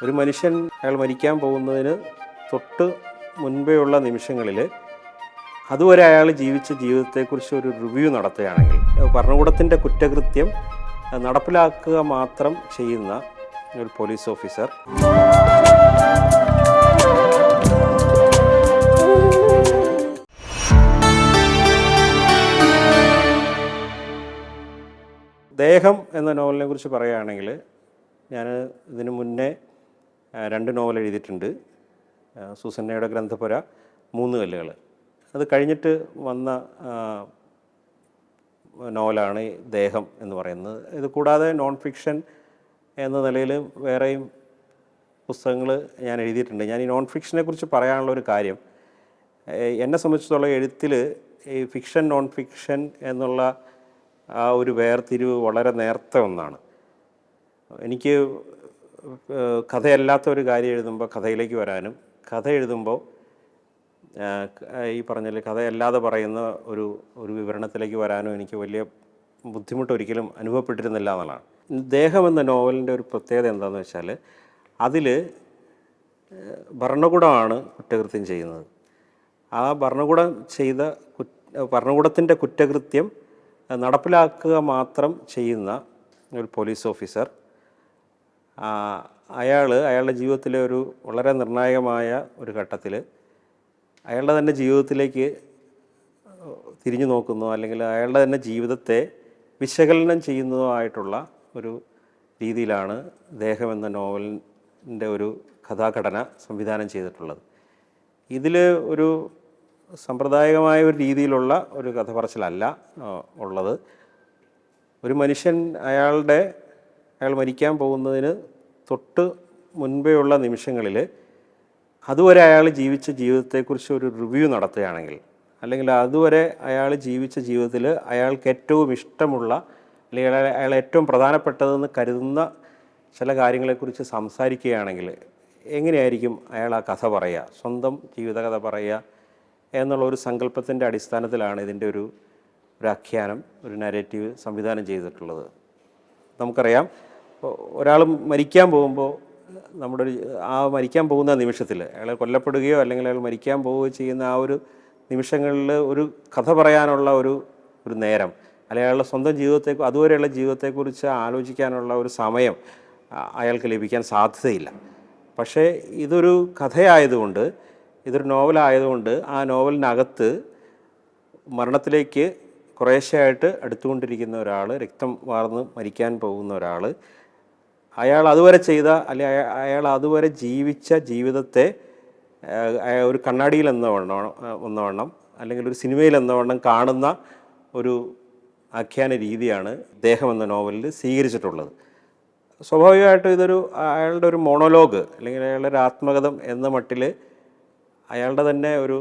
ഒരു മനുഷ്യൻ അയാൾ മരിക്കാൻ പോകുന്നതിന് തൊട്ട് മുൻപേ ഉള്ള നിമിഷങ്ങളിൽ അതുവരെ അയാൾ ജീവിച്ച ജീവിതത്തെക്കുറിച്ച് ഒരു റിവ്യൂ നടത്തുകയാണെങ്കിൽ ഭരണകൂടത്തിന്റെ കുറ്റകൃത്യം നടപ്പിലാക്കുക മാത്രം ചെയ്യുന്ന ഒരു പോലീസ് ഓഫീസർ ദേഹം എന്ന നോവലിനെ കുറിച്ച് പറയുകയാണെങ്കിൽ ഞാൻ ഇതിനു മുന്നേ രണ്ട് നോവൽ എഴുതിയിട്ടുണ്ട്. സുസന്നയുടെ ഗ്രന്ഥപുര മൂന്ന് കല്ലുകൾ. അത് കഴിഞ്ഞിട്ട് വന്ന നോവലാണ് ദേഹം എന്ന് പറയുന്നത്. ഇത് കൂടാതെ നോൺ ഫിക്ഷൻ എന്ന നിലയിൽ വേറെയും പുസ്തകങ്ങൾ ഞാൻ എഴുതിയിട്ടുണ്ട്. ഞാൻ ഈ നോൺ ഫിക്ഷനെ കുറിച്ച് പറയാനുള്ള ഒരു കാര്യം എന്നെ സംബന്ധിച്ചിടത്തോളം എഴുത്തിൽ ഈ ഫിക്ഷൻ നോൺ ഫിക്ഷൻ എന്നുള്ള ആ ഒരു വേർതിരിവ് വളരെ നേരത്തെ ഒന്നാണ്. എനിക്ക് കഥയല്ലാത്ത ഒരു കാര്യം എഴുതുമ്പോൾ കഥയിലേക്ക് വരാനും കഥ എഴുതുമ്പോൾ ഈ പറഞ്ഞ കഥയല്ലാതെ പറയുന്ന ഒരു ഒരു വിവരണത്തിലേക്ക് വരാനും എനിക്ക് വലിയ ബുദ്ധിമുട്ട് ഒരിക്കലും അനുഭവപ്പെട്ടിരുന്നില്ല എന്നുള്ളതാണ്. ദേഹം എന്ന നോവലിന്റെ ഒരു പ്രത്യേകത എന്താണെന്ന് വെച്ചാൽ അതിൽ ഭരണകൂടമാണ് കുറ്റകൃത്യം ചെയ്യുന്നത്. ആ ഭരണകൂടം ചെയ്ത ഭരണകൂടത്തിന്റെ കുറ്റകൃത്യം നടപ്പിലാക്കുക മാത്രം ചെയ്യുന്ന ഒരു പോലീസ് ഓഫീസർ അയാൾ അയാളുടെ ജീവിതത്തിലെ ഒരു വളരെ നിർണായകമായ ഒരു ഘട്ടത്തിൽ അയാളുടെ തന്നെ ജീവിതത്തിലേക്ക് തിരിഞ്ഞു നോക്കുന്നോ അല്ലെങ്കിൽ അയാളുടെ തന്നെ ജീവിതത്തെ വിശകലനം ചെയ്യുന്നതോ ആയിട്ടുള്ള ഒരു രീതിയിലാണ് ദേഹം എന്ന നോവലിന്റെ ഒരു കഥാഘടന സംവിധാനം ചെയ്തിട്ടുള്ളത്. ഇതിൽ ഒരു സമ്പ്രദായികമായ ഒരു രീതിയിലുള്ള ഒരു കഥ പറച്ചിലല്ല ഉള്ളത്. ഒരു മനുഷ്യൻ അയാളുടെ അയാൾ മരിക്കാൻ പോകുന്നതിന് തൊട്ട് മുൻപേ ഉള്ള നിമിഷങ്ങളിൽ അതുവരെ അയാൾ ജീവിച്ച ജീവിതത്തെക്കുറിച്ച് ഒരു റിവ്യൂ നടത്തുകയാണെങ്കിൽ അല്ലെങ്കിൽ അതുവരെ അയാൾ ജീവിച്ച ജീവിതത്തിൽ അയാൾക്ക് ഏറ്റവും ഇഷ്ടമുള്ള അല്ലെങ്കിൽ അയാൾ ഏറ്റവും പ്രധാനപ്പെട്ടതെന്ന് കരുതുന്ന ചില കാര്യങ്ങളെക്കുറിച്ച് സംസാരിക്കുകയാണെങ്കിൽ എങ്ങനെയായിരിക്കും അയാൾ ആ കഥ പറയുക? സ്വന്തം ജീവിതകഥ പറയുക എന്നുള്ള ഒരു സങ്കല്പത്തിന്റെ അടിസ്ഥാനത്തിലാണ് ഇതിന്റെ ഒരു ഒരു ആഖ്യാനം ഒരു നരേറ്റീവ് സംവിധാനം ചെയ്തിട്ടുള്ളത്. നമുക്കറിയാം ഒരാൾ മരിക്കാൻ പോകുമ്പോൾ നമ്മുടെ ഒരു ആ മരിക്കാൻ പോകുന്ന നിമിഷത്തിൽ അയാൾ കൊല്ലപ്പെടുകയോ അല്ലെങ്കിൽ അയാൾ മരിക്കാൻ പോവുകയോ ചെയ്യുന്ന ആ ഒരു നിമിഷങ്ങളിൽ ഒരു കഥ പറയാനുള്ള ഒരു ഒരു നേരം അല്ലെങ്കിൽ അയാളുടെ സ്വന്തം ജീവിതത്തെ അതുവരെയുള്ള ജീവിതത്തെക്കുറിച്ച് ആലോചിക്കാനുള്ള ഒരു സമയം അയാൾക്ക് ലഭിക്കാൻ സാധ്യതയില്ല. പക്ഷേ ഇതൊരു കഥയായതുകൊണ്ട് ഇതൊരു നോവലായതുകൊണ്ട് ആ നോവലിനകത്ത് മരണത്തിലേക്ക് കുറേശ്ശെയായിട്ട് അടുത്തുകൊണ്ടിരിക്കുന്ന ഒരാൾ രക്തം വാർന്ന് മരിക്കാൻ പോകുന്ന ഒരാൾ അയാൾ അതുവരെ ചെയ്ത അല്ലെ അയാൾ അതുവരെ ജീവിച്ച ജീവിതത്തെ ഒരു കണ്ണാടിയിൽ എന്നവണ്ണം ഒന്നവണ്ണം അല്ലെങ്കിൽ ഒരു സിനിമയിൽ എന്ന എന്നവണ്ണം കാണുന്ന ഒരു ആഖ്യാന രീതിയാണ് ദേഹം എന്ന നോവലിൽ സ്വീകരിച്ചിട്ടുള്ളത്. സ്വാഭാവികമായിട്ടും ഇതൊരു അയാളുടെ ഒരു മോണോലോഗ് അല്ലെങ്കിൽ അയാളുടെ ഒരു ആത്മകഥം എന്ന മട്ടിൽ അയാളുടെ തന്നെ ഒരു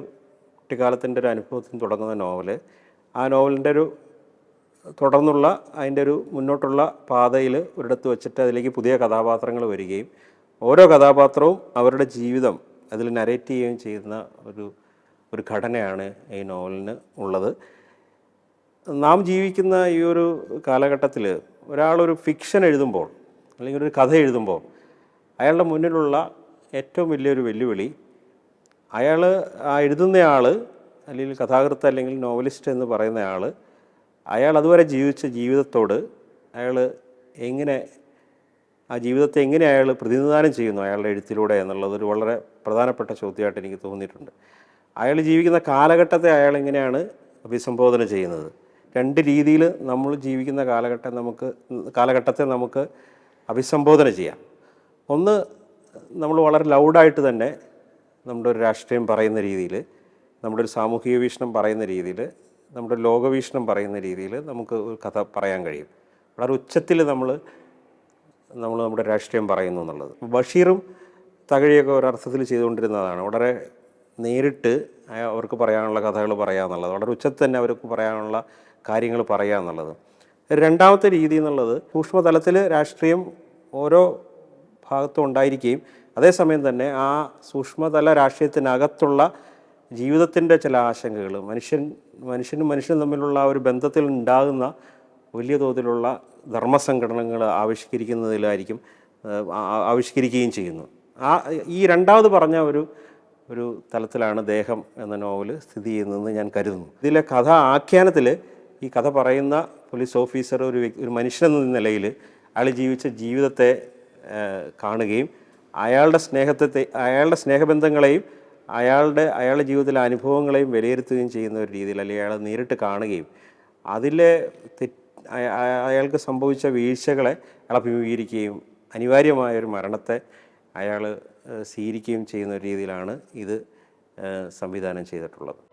കുട്ടിക്കാലത്തിന്റെ ഒരു അനുഭവത്തിൽ തുടങ്ങുന്ന നോവൽ ആ നോവലിന്റെ ഒരു തുടർന്നുള്ള അതിന്റെ ഒരു മുന്നോട്ടുള്ള പാതയിൽ ഒരിടത്ത് വെച്ചിട്ട് അതിലേക്ക് പുതിയ കഥാപാത്രങ്ങൾ വരികയും ഓരോ കഥാപാത്രവും അവരുടെ ജീവിതം അതിൽ നരേറ്റ് ചെയ്യുകയും ചെയ്യുന്ന ഒരു ഒരു ഘടനയാണ് ഈ നോവലിന് ഉള്ളത്. നാം ജീവിക്കുന്ന ഈ ഒരു കാലഘട്ടത്തിൽ ഒരാളൊരു ഫിക്ഷൻ എഴുതുമ്പോൾ അല്ലെങ്കിൽ ഒരു കഥ എഴുതുമ്പോൾ അയാളുടെ മുന്നിലുള്ള ഏറ്റവും വലിയൊരു വെല്ലുവിളി അയാൾ ആ എഴുതുന്നയാൾ അല്ലെങ്കിൽ കഥാകൃത്ത് അല്ലെങ്കിൽ നോവലിസ്റ്റ് എന്ന് പറയുന്നയാൾ അയാൾ അതുവരെ ജീവിച്ച ജീവിതത്തോട് അയാൾ എങ്ങനെ ആ ജീവിതത്തെ എങ്ങനെ അയാൾ പ്രതിനിധാനം ചെയ്യുന്നു അയാളുടെ എഴുത്തിലൂടെ എന്നുള്ളതൊരു വളരെ പ്രധാനപ്പെട്ട ചോദ്യമായിട്ട് എനിക്ക് തോന്നിയിട്ടുണ്ട്. അയാൾ ജീവിക്കുന്ന കാലഘട്ടത്തെ അയാൾ എങ്ങനെയാണ് അഭിസംബോധന ചെയ്യുന്നത്? രണ്ട് രീതിയിൽ നമ്മൾ ജീവിക്കുന്ന കാലഘട്ടം നമുക്ക് കാലഘട്ടത്തെ നമുക്ക് അഭിസംബോധന ചെയ്യാം. ഒന്ന് നമ്മൾ വളരെ ലൗഡായിട്ട് തന്നെ നമ്മുടെ ഒരു രാഷ്ട്രീയം പറയുന്ന രീതിയിൽ നമ്മുടെ ഒരു സാമൂഹിക വീക്ഷണം പറയുന്ന രീതിയിൽ നമ്മുടെ ലോകവീക്ഷണം പറയുന്ന രീതിയിൽ നമുക്ക് ഒരു കഥ പറയാൻ കഴിയും. വളരെ ഉച്ചത്തിൽ നമ്മൾ നമ്മൾ നമ്മുടെ രാഷ്ട്രീയം പറയുന്നു എന്നുള്ളത്. ബഷീറും തകഴിയൊക്കെ ഒരർത്ഥത്തിൽ ചെയ്തുകൊണ്ടിരുന്നതാണ്. വളരെ നേരിട്ട് അവർക്ക് പറയാനുള്ള കഥകൾ പറയുക എന്നുള്ളത്. വളരെ ഉച്ചത്തിൽ തന്നെ അവർക്ക് പറയാനുള്ള കാര്യങ്ങൾ പറയുക എന്നുള്ളത്. രണ്ടാമത്തെ രീതി എന്നുള്ളത് സൂക്ഷ്മതലത്തിൽ രാഷ്ട്രീയം ഓരോ ഭാഗത്തും ഉണ്ടായിരിക്കുകയും അതേസമയം തന്നെ ആ സൂക്ഷ്മതല രാഷ്ട്രീയത്തിനകത്തുള്ള ജീവിതത്തിന്റെ ചില ആശങ്കകൾ മനുഷ്യൻ മനുഷ്യനും മനുഷ്യനും തമ്മിലുള്ള ഒരു ബന്ധത്തിൽ ഉണ്ടാകുന്ന വലിയ തോതിലുള്ള ധർമ്മസംഘടനകൾ ആവിഷ്കരിക്കുന്നതിലായിരിക്കും ആവിഷ്കരിക്കുകയും ചെയ്യുന്നു. ആ ഈ രണ്ടാമത് പറഞ്ഞ ഒരു ഒരു തലത്തിലാണ് ദേഹം എന്ന നോവൽ സ്ഥിതി ചെയ്യുന്നതെന്ന് ഞാൻ കരുതുന്നു. ഇതിലെ കഥ ആഖ്യാനത്തിൽ ഈ കഥ പറയുന്ന പോലീസ് ഓഫീസർ ഒരു ഒരു മനുഷ്യനെന്ന നിലയിൽ അയാൾ ജീവിച്ച ജീവിതത്തെ കാണുകയും അയാളുടെ സ്നേഹത്തെ അയാളുടെ സ്നേഹബന്ധങ്ങളെയും അയാളുടെ അയാളുടെ ജീവിതത്തിലെ അനുഭവങ്ങളെയും വിലയിരുത്തുകയും ചെയ്യുന്ന ഒരു രീതിയിൽ അല്ലെങ്കിൽ അയാളെ നേരിട്ട് കാണുകയും അതിലെ അയാൾക്ക് സംഭവിച്ച വീഴ്ചകളെ അയാൾ അഭിമുഖീകരിക്കുകയും അനിവാര്യമായ ഒരു മരണത്തെ അയാൾ സ്വീകരിക്കുകയും ചെയ്യുന്ന രീതിയിലാണ് ഇത് സംവിധാനം ചെയ്തിട്ടുള്ളത്.